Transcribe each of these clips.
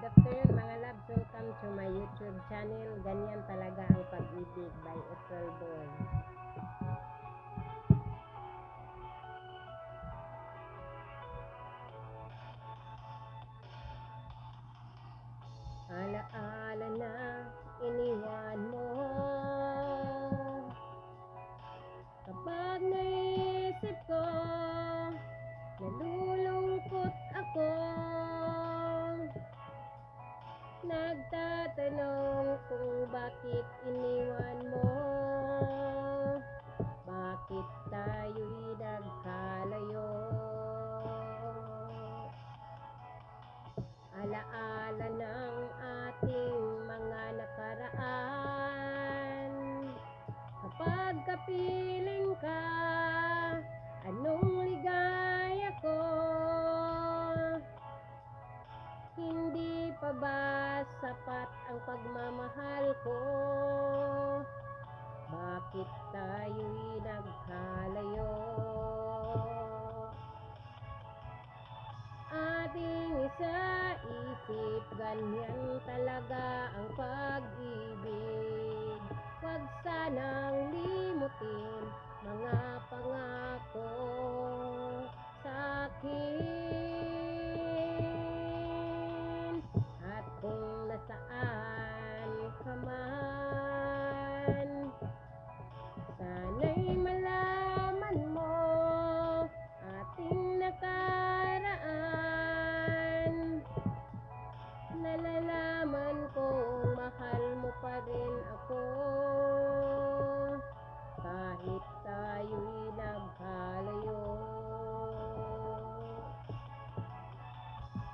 Good afternoon mga loves. Welcome to my YouTube channel. Ganyan talaga ang pag-ibig by April Boy. Hindi pa ba sapat ang pagmamahal ko? Bakit tayo'y nagkalayo? Ating isa-isip Ganyan talaga ang pag-ibig. Huwag sanang Nalalaman kong mahal mo pa rin ako. Kahit tayo'y nagkalayo.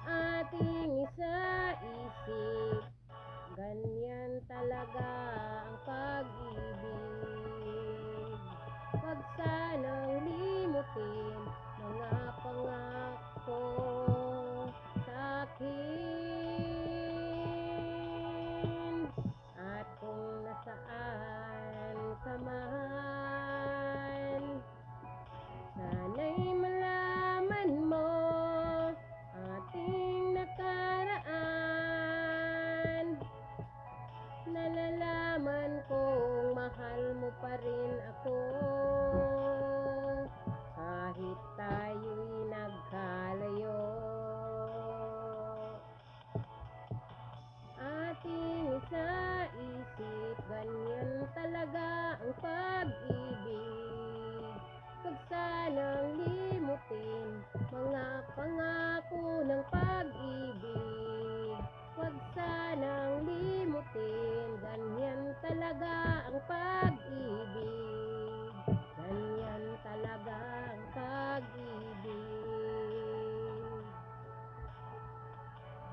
Ating isa-isip Ganyan talaga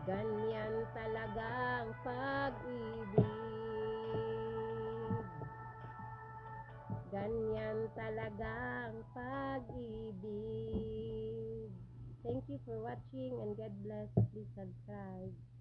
Ganyan talaga ang pag-ibig Ganyan talaga ang pag-ibig Thank you for watching and God bless. Please subscribe.